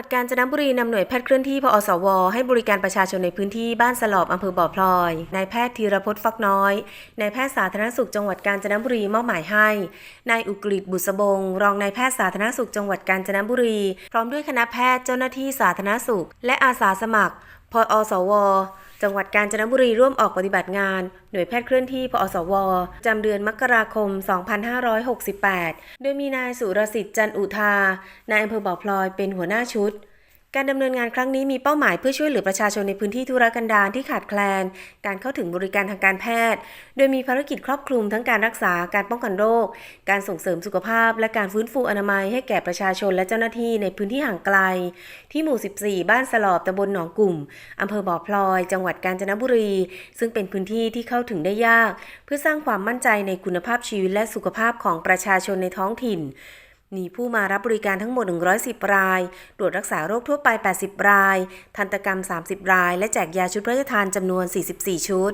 ัดกาญจนบุรีนำหน่วยแพทย์เคลื่อนที่พอสว ให้บริการประชาชนในพื้นที่บ้านสลอบอำเภอบ่อพลอย นายแพทย์ธีรพจน์ฟักน้อย นายแพทย์สาธารณสุขจังหวัดกาญจนบุรีมอบหมายให้ นายอุกฤษบุษบง รองนายแพทย์สาธารณสุขจังหวัดกาญจนบุรี พร้อมด้วยคณะแพทย์เจ้าหน้าที่สาธารณสุข และอาสาสมัครพอสว จังหวัดกาญจนบุรีร่วมออกปฏิบัติงาน หน่วยแพทย์เคลื่อนที่ พอสว จำเดือนมกราคม 2568 โดยมีนายสุรสิทธิ์จันอุทานายอำเภอบ่อพลอยเป็นหัวหน้าชุด การดำเนินงานครั้งนี้มีเป้าหมายเพื่อช่วยเหลือประชาชนในพื้นที่ทุรกันดารที่ขาดแคลน การเข้าถึงบริการทางการแพทย์ โดยมีภารกิจครอบคลุมทั้งการรักษา การป้องกันโรค การส่งเสริมสุขภาพ และการฟื้นฟูอนามัยให้แก่ประชาชนและเจ้าหน้าที่ในพื้นที่ห่างไกล ที่หมู่ 14 บ้านสลอบตำบลหนองกลุ่มอำเภอบ่อพลอย จังหวัดกาญจนบุรี ซึ่งเป็นพื้นที่ที่เข้าถึงได้ยาก เพื่อสร้างความมั่นใจในคุณภาพชีวิตและสุขภาพของประชาชนในท้องถิ่น มีผู้มารับบริการทั้งหมด 110 ราย ตรวจรักษาโรคทั่วไป 80 ราย ทันตกรรม 30 ราย และแจกยาชุดพระราชทานจำนวน 44 ชุด